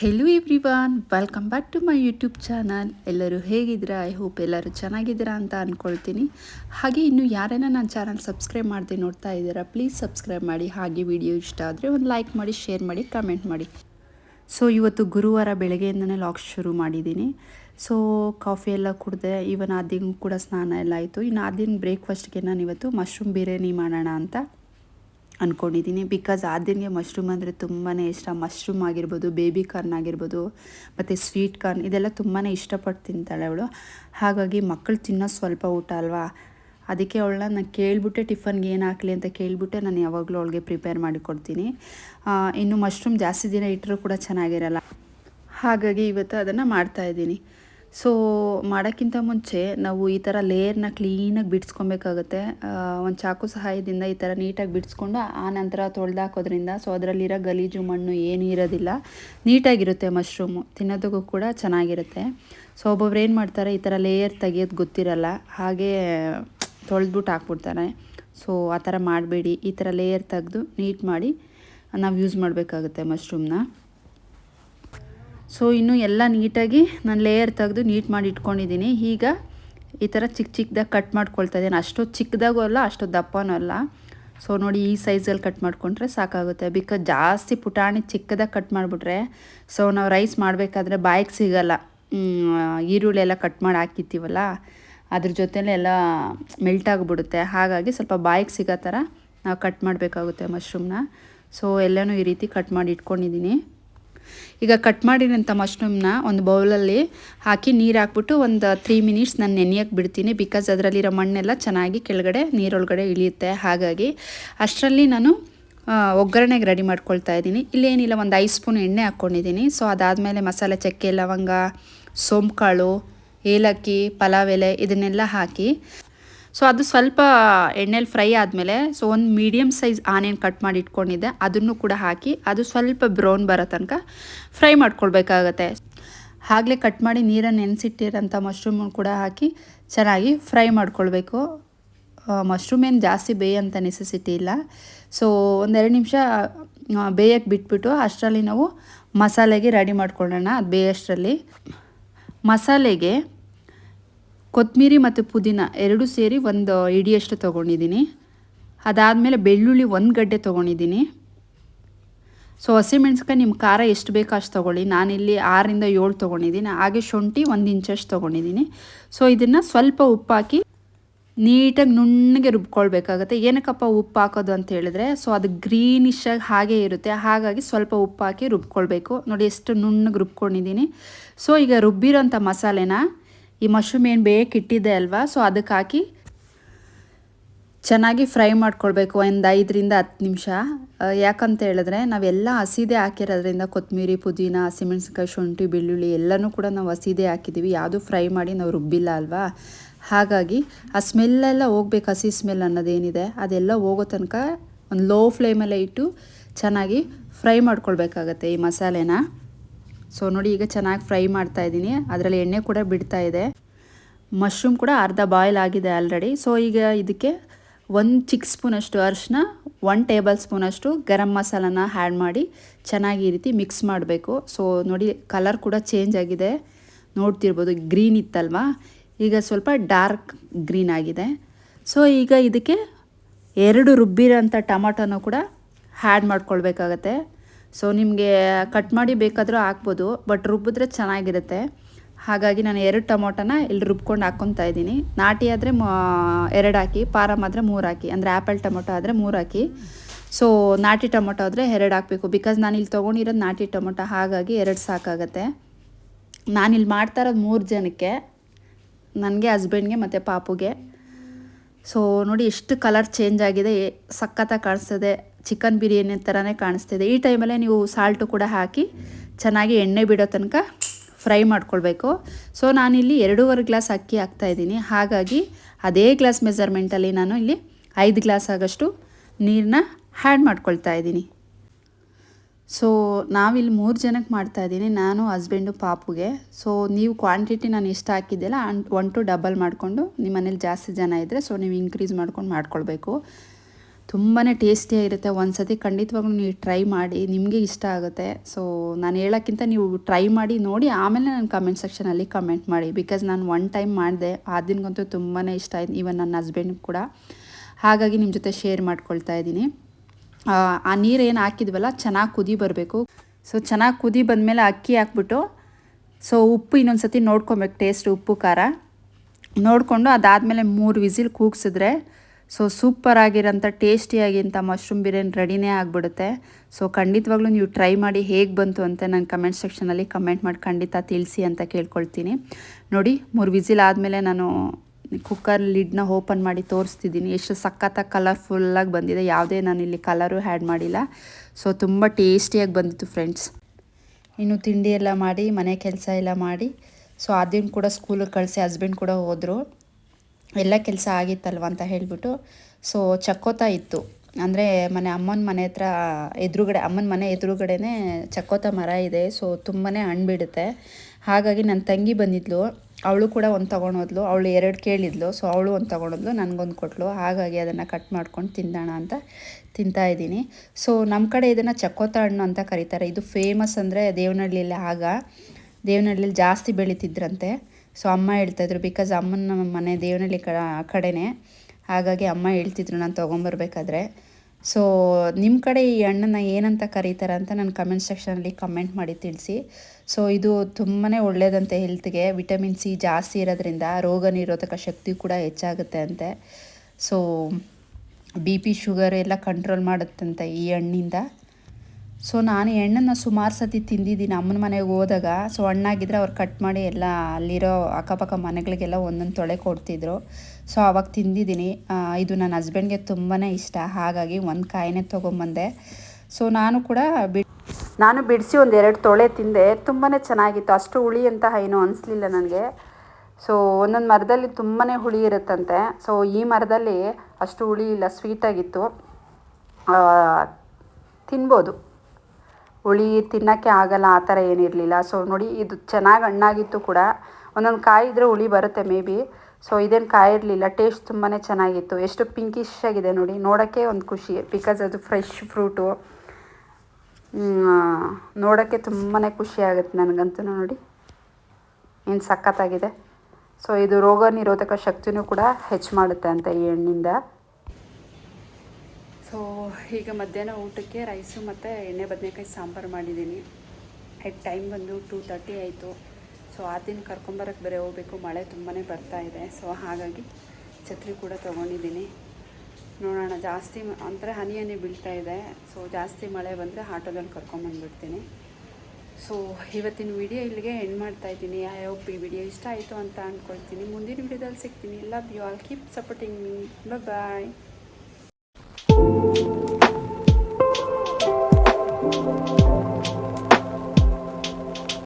Hello everyone welcome back to my YouTube channel ಎಲ್ಲರೂ ಹೇಗಿದ್ದೀರಾ? I hope ಎಲ್ಲರೂ ಚೆನ್ನಾಗಿದ್ದೀರಾ ಅಂತ ಅಂದ್ಕೊಳ್ತೀನಿ ಹಾಗೆ ಇನ್ನು ಯಾರನ್ನ ನನ್ನ ಚಾನಲ್ ಸಬ್ಸ್ಕ್ರೈಬ್ ಮಾಡಿದೆ ನೋಡ್ತಾ ಇದ್ದೀರಾ ಪ್ಲೀಸ್ ಸಬ್ಸ್ಕ್ರೈಬ್ ಮಾಡಿ. ಹಾಗೆ ವಿಡಿಯೋ ಇಷ್ಟ ಆದರೆ ಒಂದು ಲೈಕ್ ಮಾಡಿ ಶೇರ್ ಮಾಡಿ ಕಮೆಂಟ್ ಮಾಡಿ. ಸೊ ಇವತ್ತು ಗುರುವಾರ ಬೆಳಗ್ಗೆಯಿಂದನೇ ಲಾಕ್ ಶುರು ಮಾಡಿದ್ದೀನಿ. ಸೊ ಕಾಫಿ ಎಲ್ಲ ಕುಡಿದೆ ಇವನ್ ಆದಿಗೂ ಕೂಡ ಸ್ನಾನ ಎಲ್ಲ ಆಯಿತು. ಇನ್ನು ಆದಿನ ಬ್ರೇಕ್ಫಾಸ್ಟ್ಗೆ ನಾನು ಇವತ್ತು ಮಶ್ರೂಮ್ ಬಿರಿಯಾನಿ ಮಾಡೋಣ ಅಂತ. ಅಂದ್ಕೊಂಡಿದ್ದೀನಿ ಬಿಕಾಸ್ ಆದ್ಯನಿಗೆ ಮಶ್ರೂಮ್ ಅಂದರೆ ತುಂಬಾ ಇಷ್ಟ. ಮಶ್ರೂಮ್ ಆಗಿರ್ಬೋದು ಬೇಬಿ ಕಾರ್ನ್ ಆಗಿರ್ಬೋದು ಮತ್ತು ಸ್ವೀಟ್ ಕಾರ್ನ್ ಇದೆಲ್ಲ ತುಂಬಾ ಇಷ್ಟಪಟ್ಟು ತಿಂತಾಳೆ ಅವಳು. ಹಾಗಾಗಿ ಮಕ್ಕಳು ತಿನ್ನೋ ಸ್ವಲ್ಪ ಊಟ ಅಲ್ವಾ? ಅದಕ್ಕೆ ಅವಳನ್ನ ನಾನು ಕೇಳಿಬಿಟ್ಟೆ ಟಿಫನ್ಗೆ ಏನು ಹಾಕಲಿ ಅಂತ ಕೇಳಿಬಿಟ್ಟೆ. ನಾನು ಯಾವಾಗಲೂ ಅವಳಿಗೆ ಪ್ರಿಪೇರ್ ಮಾಡಿ ಕೊಡ್ತೀನಿ. ಆ, ಇನ್ನು ಮಶ್ರೂಮ್ ಜಾಸ್ತಿ ದಿನ ಇಟ್ಟರೂ ಕೂಡ ಚೆನ್ನಾಗಿರಲ್ಲ. ಹಾಗಾಗಿ ಇವತ್ತು ಅದನ್ನು ಮಾಡ್ತಾಯಿದ್ದೀನಿ ಸೊ ಮಾಡೋಕ್ಕಿಂತ ಮುಂಚೆ ನಾವು ಈ ಥರ ಲೇಯರ್ನ ಕ್ಲೀನಾಗಿ ಬಿಡಿಸ್ಕೊಬೇಕಾಗುತ್ತೆ. ಒಂದು ಚಾಕು ಸಹಾಯದಿಂದ ಈ ಥರ ನೀಟಾಗಿ ಬಿಡಿಸ್ಕೊಂಡು ಆ ನಂತರ ತೊಳೆದಾಕೋದ್ರಿಂದ ಸೊ ಅದರಲ್ಲಿರೋ ಗಲೀಜು ಮಣ್ಣು ಏನೂ ಇರೋದಿಲ್ಲ. ನೀಟಾಗಿರುತ್ತೆ ಮಶ್ರೂಮು ತಿನ್ನೋದಕ್ಕೂ ಕೂಡ ಚೆನ್ನಾಗಿರುತ್ತೆ. ಸೊ ಒಬ್ಬೊಬ್ರು ಏನು ಮಾಡ್ತಾರೆ, ಈ ಥರ ಲೇಯರ್ ತೆಗಿಯೋದು ಗೊತ್ತಿರಲ್ಲ. ಹಾಗೆ ತೊಳೆದ್ಬಿಟ್ಟು ಹಾಕ್ಬಿಡ್ತಾರೆ. ಸೊ ಆ ಥರ ಮಾಡಬೇಡಿ. ಈ ಥರ ಲೇಯರ್ ತೆಗೆದು ನೀಟ್ ಮಾಡಿ ನಾವು ಯೂಸ್ ಮಾಡಬೇಕಾಗುತ್ತೆ ಮಶ್ರೂಮ್ನ ಸೊ ಇನ್ನು ಎಲ್ಲ ನೀಟಾಗಿ ನಾನು ಲೇಯರ್ ತೆಗೆದು ನೀಟ್ ಮಾಡಿ ಇಟ್ಕೊಂಡಿದ್ದೀನಿ ಈಗ ಈ ಥರ ಚಿಕ್ಕ ಚಿಕ್ಕದಾಗಿ ಕಟ್ ಮಾಡ್ಕೊಳ್ತಾ ಇದ್ದೀನಿ. ಅಷ್ಟು ಚಿಕ್ಕದಾಗೂ ಅಲ್ಲ ಅಷ್ಟು ದಪ್ಪನೂ ಅಲ್ಲ. ಸೊ ನೋಡಿ ಈ ಸೈಜಲ್ಲಿ ಕಟ್ ಮಾಡಿಕೊಂಡ್ರೆ ಸಾಕಾಗುತ್ತೆ. ಬಿಕಾಸ್ ಜಾಸ್ತಿ ಪುಟಾಣಿ ಚಿಕ್ಕದಾಗಿ ಕಟ್ ಮಾಡಿಬಿಟ್ರೆ ಸೊ ನಾವು ರೈಸ್ ಮಾಡಬೇಕಾದ್ರೆ ಬಾಯಿಗೆ ಸಿಗಲ್ಲ. ಈರುಳ್ಳಿ ಎಲ್ಲ ಕಟ್ ಮಾಡಿ ಹಾಕಿರ್ತೀವಲ್ಲ, ಅದ್ರ ಜೊತೆಲೇ ಎಲ್ಲ ಮೆಲ್ಟ್ ಆಗಿಬಿಡುತ್ತೆ. ಹಾಗಾಗಿ ಸ್ವಲ್ಪ ಬಾಯಿಗೆ ಸಿಗೋ ಥರ ನಾವು ಕಟ್ ಮಾಡಬೇಕಾಗುತ್ತೆ ಮಶ್ರೂಮ್ನ ಸೊ ಎಲ್ಲನೂ ಈ ರೀತಿ ಕಟ್ ಮಾಡಿ ಇಟ್ಕೊಂಡಿದ್ದೀನಿ ಈಗ ಕಟ್ ಮಾಡಿರೋಂಥ ಮಶ್ರೂಮ್ನ ಒಂದು ಬೌಲಲ್ಲಿ ಹಾಕಿ ನೀರು ಹಾಕ್ಬಿಟ್ಟು ಒಂದು ತ್ರೀ ಮಿನಿಟ್ಸ್ ನಾನು ನೆನೆಯೋಕ್ಕೆ ಬಿಡ್ತೀನಿ ಬಿಕಾಸ್ ಅದರಲ್ಲಿರೋ ಮಣ್ಣೆಲ್ಲ ಚೆನ್ನಾಗಿ ಕೆಳಗಡೆ ನೀರೊಳಗಡೆ ಇಳಿಯುತ್ತೆ. ಹಾಗಾಗಿ ಅಷ್ಟರಲ್ಲಿ ನಾನು ಒಗ್ಗರಣೆಗೆ ರೆಡಿ ಮಾಡ್ಕೊಳ್ತಾ ಇದ್ದೀನಿ. ಇಲ್ಲೇನಿಲ್ಲ ಒಂದು ಐದು ಸ್ಪೂನ್ ಎಣ್ಣೆ ಹಾಕ್ಕೊಂಡಿದ್ದೀನಿ ಸೊ ಅದಾದಮೇಲೆ ಮಸಾಲೆ, ಚಕ್ಕೆ, ಲವಂಗ ಸೋಂಕಾಳು ಏಲಕ್ಕಿ, ಪಲಾವ್ ಎಲೆ ಇದನ್ನೆಲ್ಲ ಹಾಕಿ ಸೊ ಅದು ಸ್ವಲ್ಪ ಎಣ್ಣೆಲಿ ಫ್ರೈ ಆದಮೇಲೆ ಸೊ ಒಂದು ಮೀಡಿಯಮ್ ಸೈಜ್ ಆನಿಯನ್ ಕಟ್ ಮಾಡಿ ಇಟ್ಕೊಂಡಿದ್ದೆ. ಅದನ್ನು ಕೂಡ ಹಾಕಿ, ಅದು ಸ್ವಲ್ಪ ಬ್ರೌನ್ ಬರೋ ತನಕ ಫ್ರೈ ಮಾಡ್ಕೊಳ್ಬೇಕಾಗತ್ತೆ. ಆಗಲೇ ಕಟ್ ಮಾಡಿ ನೀರನ್ನು ನೆನೆಸಿಟ್ಟಿರೋಂಥ ಮಶ್ರೂಮ್ ಕೂಡ ಹಾಕಿ ಚೆನ್ನಾಗಿ ಫ್ರೈ ಮಾಡ್ಕೊಳ್ಬೇಕು. ಮಶ್ರೂಮ್ ಏನು ಜಾಸ್ತಿ ಬೇಯೋಂಥ ನೆಸೆಸಿಟಿ ಇಲ್ಲ. ಸೊ ಒಂದೆರಡು ನಿಮಿಷ ಬೇಯಕ್ಕೆ ಬಿಟ್ಬಿಟ್ಟು ಅಷ್ಟರಲ್ಲಿ ನಾವು ಮಸಾಲೆಗೆ ರೆಡಿ ಮಾಡ್ಕೊಳ್ಳೋಣ. ಅದು ಬೇಯೋಷ್ಟರಲ್ಲಿ ಮಸಾಲೆಗೆ ಕೊತ್ತಂಬರಿ ಮತ್ತು ಪುದೀನ ಎರಡು ಸೇರಿ ಒಂದು ಇಡಿಯಷ್ಟು ತೊಗೊಂಡಿದ್ದೀನಿ. ಅದಾದಮೇಲೆ ಬೆಳ್ಳುಳ್ಳಿ ಒಂದು ಗಡ್ಡೆ ತೊಗೊಂಡಿದ್ದೀನಿ. ಸೊ ಹಸಿಮೆಣ್ಸಿನ್ಕಾಯಿ ನಿಮ್ಮ ಖಾರ ಎಷ್ಟು ಬೇಕೋ ಅಷ್ಟು ತೊಗೊಳ್ಳಿ. ನಾನಿಲ್ಲಿ ಆರರಿಂದ ಏಳು ತೊಗೊಂಡಿದ್ದೀನಿ. ಹಾಗೆ ಶುಂಠಿ ಒಂದು ಇಂಚಷ್ಟು ತೊಗೊಂಡಿದ್ದೀನಿ. ಸೊ ಇದನ್ನು ಸ್ವಲ್ಪ ಉಪ್ಪು ಹಾಕಿ ನೀಟಾಗಿ ನುಣ್ಣಗೆ ರುಬ್ಕೊಳ್ಬೇಕಾಗುತ್ತೆ. ಏನಕ್ಕಪ್ಪ ಉಪ್ಪು ಹಾಕೋದು ಅಂತ ಹೇಳಿದ್ರೆ ಸೊ ಅದು ಗ್ರೀನಿಶಾಗಿ ಹಾಗೆ ಇರುತ್ತೆ. ಹಾಗಾಗಿ ಸ್ವಲ್ಪ ಉಪ್ಪು ಹಾಕಿ ರುಬ್ಕೊಳ್ಬೇಕು. ನೋಡಿ, ಎಷ್ಟು ನುಣ್ಣಗೆ ರುಬ್ಕೊಂಡಿದ್ದೀನಿ. ಸೊ ಈಗ ರುಬ್ಬಿರೋಂಥ ಮಸಾಲೆನ ಈ ಮಶ್ರೂಮ್ ಏನು ಬೇಕಿಟ್ಟಿದೆ ಅಲ್ವಾ? ಸೊ ಅದಕ್ಕೆ ಹಾಕಿ ಚೆನ್ನಾಗಿ ಫ್ರೈ ಮಾಡ್ಕೊಳ್ಬೇಕು ಒಂದು ಐದರಿಂದ ಹತ್ತು ನಿಮಿಷ. ಯಾಕಂತ ಹೇಳಿದ್ರೆ ನಾವೆಲ್ಲ ಹಸಿದೆ ಹಾಕಿರೋದ್ರಿಂದ ಕೊತ್ತಂಬರಿ ಪುದೀನ, ಹಸಿಮೆಣ್ಸಿನ್ಕಾಯಿ, ಶುಂಠಿ, ಬೆಳ್ಳುಳ್ಳಿ ಎಲ್ಲನೂ ಕೂಡ ನಾವು ಹಸಿದೆ ಹಾಕಿದ್ದೀವಿ ಯಾವುದು ಫ್ರೈ ಮಾಡಿ ನಾವು ರುಬ್ಬಿಲ್ಲ ಅಲ್ವಾ? ಹಾಗಾಗಿ ಆ ಸ್ಮೆಲ್ಲೆಲ್ಲ ಹೋಗ್ಬೇಕು, ಹಸಿ ಸ್ಮೆಲ್ ಅನ್ನೋದೇನಿದೆ, ಅದೆಲ್ಲ ಹೋಗೋ ತನಕ ಒಂದು ಲೋ ಫ್ಲೇಮಲ್ಲೇ ಇಟ್ಟು ಚೆನ್ನಾಗಿ ಫ್ರೈ ಮಾಡ್ಕೊಳ್ಬೇಕಾಗತ್ತೆ ಈ ಮಸಾಲೆನ. ಸೊ ನೋಡಿ, ಈಗ ಚೆನ್ನಾಗಿ ಫ್ರೈ ಮಾಡ್ತಾ ಇದ್ದೀನಿ. ಅದರಲ್ಲಿ ಎಣ್ಣೆ ಕೂಡ ಬಿಡ್ತಾ ಇದೆ. ಮಶ್ರೂಮ್ ಕೂಡ ಅರ್ಧ ಬಾಯ್ಲ್ ಆಗಿದೆ ಆಲ್ರೆಡಿ. ಸೊ ಈಗ ಇದಕ್ಕೆ ಒಂದು ಚಿಕ್ಕ ಸ್ಪೂನಷ್ಟು ಅರಿಶಿನ ಒನ್ ಟೇಬಲ್ ಸ್ಪೂನಷ್ಟು ಗರಂ ಮಸಾಲನ ಹ್ಯಾಡ್ ಮಾಡಿ ಚೆನ್ನಾಗಿ ಈ ರೀತಿ ಮಿಕ್ಸ್ ಮಾಡಬೇಕು. ಸೊ ನೋಡಿ, ಕಲರ್ ಕೂಡ ಚೇಂಜ್ ಆಗಿದೆ. ನೋಡ್ತಿರ್ಬೋದು, ಗ್ರೀನ್ ಇತ್ತಲ್ವಾ? ಈಗ ಸ್ವಲ್ಪ ಡಾರ್ಕ್ ಗ್ರೀನ್ ಆಗಿದೆ. ಸೊ ಈಗ ಇದಕ್ಕೆ ಎರಡು ರುಬ್ಬಿರೋಂಥ ಟೊಮಾಟೊನೂ ಕೂಡ ಹ್ಯಾಡ್ ಮಾಡ್ಕೊಳ್ಬೇಕಾಗತ್ತೆ. ಸೊ ನಿಮಗೆ ಕಟ್ ಮಾಡಿ ಬೇಕಾದರೂ ಹಾಕ್ಬೋದು ಬಟ್ ರುಬ್ಬಿದ್ರೆ ಚೆನ್ನಾಗಿರುತ್ತೆ. ಹಾಗಾಗಿ ನಾನು ಎರಡು ಟೊಮೊಟೊನ ಇಲ್ಲಿ ರುಬ್ಕೊಂಡು ಹಾಕ್ಕೊತಾ ಇದ್ದೀನಿ. ನಾಟಿ ಆದರೆ ಎರಡು ಹಾಕಿ ಪಾರಮ್ ಆದರೆ ಮೂರು ಹಾಕಿ, ಅಂದರೆ ಆ್ಯಪಲ್ ಟೊಮೊಟೊ ಆದರೆ ಮೂರು ಹಾಕಿ. ಸೊ ನಾಟಿ ಟೊಮೊಟೊ ಆದರೆ ಎರಡು ಹಾಕಬೇಕು. ಬಿಕಾಸ್ ನಾನು ಇಲ್ಲಿ ತೊಗೊಂಡಿರೋದು ನಾಟಿ ಟೊಮೊಟೊ, ಹಾಗಾಗಿ ಎರಡು ಸಾಕಾಗತ್ತೆ. ನಾನಿಲ್ಲಿ ಮಾಡ್ತಾ ಇರೋದು ಮೂರು ಜನಕ್ಕೆ, ನನಗೆ ಹಸ್ಬೆಂಡ್ಗೆ ಮತ್ತು ಪಾಪುಗೆ. ಸೊ ನೋಡಿ ಎಷ್ಟು ಕಲರ್ ಚೇಂಜ್ ಆಗಿದೆ ಸಖತ್ತಾಗಿ ಕಾಣಿಸ್ತದೆ. ಚಿಕನ್ ಬಿರಿಯಾನಿ ಥರನೇ ಕಾಣಿಸ್ತಿದೆ. ಈ ಟೈಮಲ್ಲೇ ನೀವು ಸಾಲ್ಟು ಕೂಡ ಹಾಕಿ ಚೆನ್ನಾಗಿ ಎಣ್ಣೆ ಬಿಡೋ ತನಕ ಫ್ರೈ ಮಾಡ್ಕೊಳ್ಬೇಕು. ಸೊ, ನಾನಿಲ್ಲಿ ಎರಡೂವರೆ ಗ್ಲಾಸ್ ಅಕ್ಕಿ ಹಾಕ್ತಾಯಿದ್ದೀನಿ ಹಾಗಾಗಿ ಅದೇ ಗ್ಲಾಸ್ ಮೆಜರ್ಮೆಂಟಲ್ಲಿ ನಾನು ಇಲ್ಲಿ ಐದು ಗ್ಲಾಸ್ ಆಗೋಷ್ಟು ನೀರನ್ನ ಹ್ಯಾಡ್ ಮಾಡ್ಕೊಳ್ತಾ ಇದ್ದೀನಿ. ಸೊ, ನಾವಿಲ್ಲಿ ಮೂರು ಜನಕ್ಕೆ ಮಾಡ್ತಾ ಇದ್ದೀನಿ. ನಾನು, ಹಸ್ಬೆಂಡು, ಪಾಪುಗೆ. ಸೊ, ನೀವು ಕ್ವಾಂಟಿಟಿ ನಾನು ಎಷ್ಟು ಹಾಕಿದ್ದೆಲ್ಲ ಒನ್ ಟು ಡಬಲ್ ಮಾಡಿಕೊಂಡು ನಿಮ್ಮ ಮನೇಲಿ ಜಾಸ್ತಿ ಜನ ಇದ್ದರೆ ಸೊ, ನೀವು ಇನ್ಕ್ರೀಸ್ ಮಾಡ್ಕೊಂಡು ಮಾಡ್ಕೊಳ್ಬೇಕು. ತುಂಬಾ ಟೇಸ್ಟಿಯಾಗಿರುತ್ತೆ ಒಂದು ಸತಿ ಖಂಡಿತವಾಗ್ಲೂ ನೀವು ಟ್ರೈ ಮಾಡಿ ನಿಮಗೆ ಇಷ್ಟ ಆಗುತ್ತೆ. ಸೊ ನಾನು ಹೇಳೋಕ್ಕಿಂತ ನೀವು ಟ್ರೈ ಮಾಡಿ ನೋಡಿ ಆಮೇಲೆ ನಾನು ಕಮೆಂಟ್ ಸೆಕ್ಷನಲ್ಲಿ ಕಮೆಂಟ್ ಮಾಡಿ. ಬಿಕಾಸ್ ನಾನು ಒನ್ ಟೈಮ್ ಮಾಡಿದೆ ಆ ದಿನಗಂತೂ ತುಂಬಾ ಇಷ್ಟ ಆಯ್ತು ಈವನ್ ನನ್ನ ಹಸ್ಬೆಂಡ್ ಕೂಡ. ಹಾಗಾಗಿ ನಿಮ್ಮ ಜೊತೆ ಶೇರ್ ಮಾಡ್ಕೊಳ್ತಾ ಇದ್ದೀನಿ. ಆ, ನೀರೇನು ಹಾಕಿದ್ವಲ್ಲ ಚೆನ್ನಾಗಿ ಕುದಿ ಬರಬೇಕು. ಸೊ ಚೆನ್ನಾಗಿ ಕುದಿ ಬಂದಮೇಲೆ ಅಕ್ಕಿ ಹಾಕ್ಬಿಟ್ಟು ಸೊ ಉಪ್ಪು ಇನ್ನೊಂದು ಸತಿ ನೋಡ್ಕೊಬೇಕು ಟೇಸ್ಟ್ ಉಪ್ಪು ಖಾರ. ನೋಡಿಕೊಂಡು ಅದಾದಮೇಲೆ ಮೂರು ವಿಸಿಲ್ ಕೂಗ್ಸಿದ್ರೆ ಸೊ ಸೂಪರ್ ಆಗಿರೋಂಥ ಟೇಸ್ಟಿಯಾಗಿಂಥ ಮಶ್ರೂಮ್ ಬಿರಿಯಾನಿ ರೆಡಿನೇ ಆಗಿಬಿಡುತ್ತೆ. ಸೊ ಖಂಡಿತವಾಗ್ಲೂ ನೀವು ಟ್ರೈ ಮಾಡಿ ಹೇಗೆ ಬಂತು ಅಂತ ನಾನು ಕಮೆಂಟ್ ಸೆಕ್ಷನಲ್ಲಿ ಕಮೆಂಟ್ ಮಾಡಿ ಖಂಡಿತ ತಿಳಿಸಿ ಅಂತ ಕೇಳ್ಕೊಳ್ತೀನಿ. ನೋಡಿ, ಮೂರು ವಿಸಿಲ್ ಆದಮೇಲೆ ನಾನು ಕುಕ್ಕರ್ ಲಿಡ್ನ ಓಪನ್ ಮಾಡಿ ತೋರಿಸ್ತಿದ್ದೀನಿ. ಎಷ್ಟು ಸಖತ್ತಾಗಿ ಕಲರ್ಫುಲ್ಲಾಗಿ ಬಂದಿದೆ. ಯಾವುದೇ ನಾನು ಇಲ್ಲಿ ಕಲರು ಆ್ಯಡ್ ಮಾಡಿಲ್ಲ. ಸೊ ತುಂಬ ಟೇಸ್ಟಿಯಾಗಿ ಬಂದಿತ್ತು ಫ್ರೆಂಡ್ಸ್ ಇನ್ನು ತಿಂಡಿ ಎಲ್ಲ ಮಾಡಿ, ಮನೆ ಕೆಲಸ ಎಲ್ಲ ಮಾಡಿ. ಸೊ ಅದನ್ನು ಕೂಡ ಸ್ಕೂಲಿಗೆ ಕಳಿಸಿ ಹಸ್ಬೆಂಡ್ ಕೂಡ ಹೋದರು. ಎಲ್ಲ ಕೆಲಸ ಆಗಿತ್ತಲ್ವ ಅಂತ ಹೇಳಿಬಿಟ್ಟು. ಸೊ ಚಕ್ಕೋತ ಇತ್ತು. ಅಂದರೆ ಮನೆ ಅಮ್ಮನ ಮನೆ ಹತ್ರ ಎದುರುಗಡೆ, ಅಮ್ಮನ ಮನೆ ಎದುರುಗಡೆನೇ ಚಕ್ಕೋತ ಮರ ಇದೆ. ಸೊ ತುಂಬಾ ಹಣ್ಣು ಬಿಡುತ್ತೆ ಹಾಗಾಗಿ ನನ್ನ ತಂಗಿ ಬಂದಿದ್ಲು. ಅವಳು ಕೂಡ ಒಂದು ತೊಗೊಂಡೋದ್ಲು ಅವಳು ಎರಡು ಕೇಳಿದ್ಲು. ಸೊ ಅವಳು ಒಂದು ತೊಗೊಂಡೋದ್ಲು ನನಗೊಂದು ಕೊಟ್ಲು. ಹಾಗಾಗಿ ಅದನ್ನು ಕಟ್ ಮಾಡ್ಕೊಂಡು ತಿಂದೋಣ ಅಂತ ತಿಂತಾ ಇದ್ದೀನಿ. ಸೊ ನಮ್ಮ ಕಡೆ ಇದನ್ನು ಚಕ್ಕೋತ ಹಣ್ಣು ಅಂತ ಕರೀತಾರೆ. ಇದು ಫೇಮಸ್ ಅಂದರೆ ದೇವನಹಳ್ಳಿಯಲ್ಲಿ ಆಗ. ದೇವನಹಳ್ಳಿಲಿ ಜಾಸ್ತಿ ಬೆಳೀತಿದ್ರಂತೆ. ಸೊ ಅಮ್ಮ ಹೇಳ್ತಾಯಿದ್ರು ಬಿಕಾಸ್ ಅಮ್ಮನ ಮನೆ ದೇವನಹಳ್ಳಿ ಕ ಕಡೆನೇ. ಹಾಗಾಗಿ ಅಮ್ಮ ಹೇಳ್ತಿದ್ರು, ನಾನು ತೊಗೊಂಬರ್ಬೇಕಾದ್ರೆ. ಸೊ ನಿಮ್ಮ ಕಡೆ ಈ ಹಣ್ಣನ್ನು ಏನಂತ ಕರೀತಾರೆ ಅಂತ ನಾನು ಕಮೆಂಟ್ ಸೆಕ್ಷನಲ್ಲಿ ಕಮೆಂಟ್ ಮಾಡಿ ತಿಳಿಸಿ. ಸೊ ಇದು ತುಂಬಾ ಒಳ್ಳೆಯದಂತೆ ಹೆಲ್ತ್ಗೆ. ವಿಟಮಿನ್ ಸಿ ಜಾಸ್ತಿ ಇರೋದ್ರಿಂದ ರೋಗ ನಿರೋಧಕ ಶಕ್ತಿ ಕೂಡ ಹೆಚ್ಚಾಗುತ್ತೆ ಅಂತೆ. ಸೊ ಬಿ ಪಿ ಶುಗರ್ ಎಲ್ಲ ಕಂಟ್ರೋಲ್ ಮಾಡುತ್ತಂತೆ ಈ ಹಣ್ಣಿಂದ. ಸೊ ನಾನು ಹೆಣ್ಣನ್ನು ಸುಮಾರು ಸತಿ ತಿಂದಿದ್ದೀನಿ. ಅಮ್ಮನ ಮನೆಗೆ ಹೋದಾಗ ಸೊ ಹಣ್ಣಾಗಿದ್ದರೆ ಅವ್ರು ಕಟ್ ಮಾಡಿ ಎಲ್ಲ ಅಲ್ಲಿರೋ ಅಕ್ಕಪಕ್ಕ ಮನೆಗಳಿಗೆಲ್ಲ ಒಂದೊಂದು ತೊಳೆ ಕೊಡ್ತಿದ್ರು. ಸೊ ಅವಾಗ ತಿಂದಿದ್ದೀನಿ. ಇದು ನನ್ನ ಹಸ್ಬೆಂಡ್ಗೆ ತುಂಬಾ ಇಷ್ಟ. ಹಾಗಾಗಿ ಒಂದು ಕಾಯಿನೇ ತೊಗೊಂಬಂದೆ. ಸೊ ನಾನು ಕೂಡ ಬಿ ನಾನು ಬಿಡಿಸಿ ಒಂದು ಎರಡು ತೊಳೆ ತಿಂದೆ. ತುಂಬಾ ಚೆನ್ನಾಗಿತ್ತು. ಅಷ್ಟು ಹುಳಿ ಅಂತ ಏನು ಅನಿಸ್ಲಿಲ್ಲ ನನಗೆ. ಸೊ ಒಂದೊಂದು ಮರದಲ್ಲಿ ತುಂಬಾ ಹುಳಿ ಇರುತ್ತಂತೆ. ಸೊ ಈ ಮರದಲ್ಲಿ ಅಷ್ಟು ಹುಳಿ ಇಲ್ಲ. ಸ್ವೀಟಾಗಿತ್ತು ತಿನ್ಬೋದು. ಹುಳಿ ತಿನ್ನೋಕ್ಕೆ ಆಗಲ್ಲ, ಆ ಥರ ಏನಿರಲಿಲ್ಲ ಸೊ ನೋಡಿ, ಇದು ಚೆನ್ನಾಗಿ ಹಣ್ಣಾಗಿತ್ತು ಕೂಡ. ಒಂದೊಂದು ಕಾಯಿ ಇದ್ದರೆ ಹುಳಿ ಬರುತ್ತೆ ಮೇ ಬಿ. ಸೊ ಇದೇನು ಕಾಯಿ ಇರಲಿಲ್ಲ. ಟೇಸ್ಟ್ ತುಂಬಾ ಚೆನ್ನಾಗಿತ್ತು. ಎಷ್ಟು ಪಿಂಕಿಶ್ ಆಗಿದೆ ನೋಡಿ. ನೋಡೋಕ್ಕೆ ಒಂದು ಖುಷಿ. ಬಿಕಾಸ್ ಅದು ಫ್ರೆಶ್ ಫ್ರೂಟು ನೋಡೋಕ್ಕೆ ತುಂಬಾ ಖುಷಿ ಆಗುತ್ತೆ ನನಗಂತೂ ನೋಡಿ. ಏನು ಸಖತ್ತಾಗಿದೆ. ಸೊ ಇದು ರೋಗ ನಿರೋಧಕ ಶಕ್ತಿನೂ ಕೂಡ ಹೆಚ್ಚು ಮಾಡುತ್ತೆ ಅಂತ ಈ ಹಣ್ಣಿಂದ. ಸೊ ಈಗ ಮಧ್ಯಾಹ್ನ ಊಟಕ್ಕೆ ರೈಸು ಮತ್ತು ಎಣ್ಣೆ, ಬದನೆಕಾಯಿ, ಸಾಂಬಾರು ಮಾಡಿದ್ದೀನಿ. ಐದು ಟೈಮ್ ಬಂದು ಟೂ ತರ್ಟಿ ಆಯಿತು. ಸೊ ಆ ದಿನ ಕರ್ಕೊಂಬರಕ್ಕೆ ಬೇರೆ ಹೋಗಬೇಕು. ಮಳೆ ತುಂಬಾ ಬರ್ತಾ ಇದೆ. ಸೊ ಹಾಗಾಗಿ ಛತ್ರಿ ಕೂಡ ತೊಗೊಂಡಿದ್ದೀನಿ. ನೋಡೋಣ, ಜಾಸ್ತಿ ಅಂದರೆ ಹನಿ ಹನಿ ಬೀಳ್ತಾ ಇದೆ. ಸೊ ಜಾಸ್ತಿ ಮಳೆ ಬಂದರೆ ಆಟೋದಲ್ಲಿ ಕರ್ಕೊಂಬಂದ್ಬಿಡ್ತೀನಿ. ಸೊ ಇವತ್ತಿನ ವಿಡಿಯೋ ಇಲ್ಲಿಗೆ ಎಂಡ್ ಮಾಡ್ತಾ ಇದ್ದೀನಿ. ಐ ಹೋಪ್ ಈ ವಿಡಿಯೋ ಇಷ್ಟ ಆಯಿತು ಅಂತ ಅಂದ್ಕೊಳ್ತೀನಿ ಮುಂದಿನ ವಿಡಿಯೋದಲ್ಲಿ ಸಿಗ್ತೀನಿ. Love you all keep supporting me bye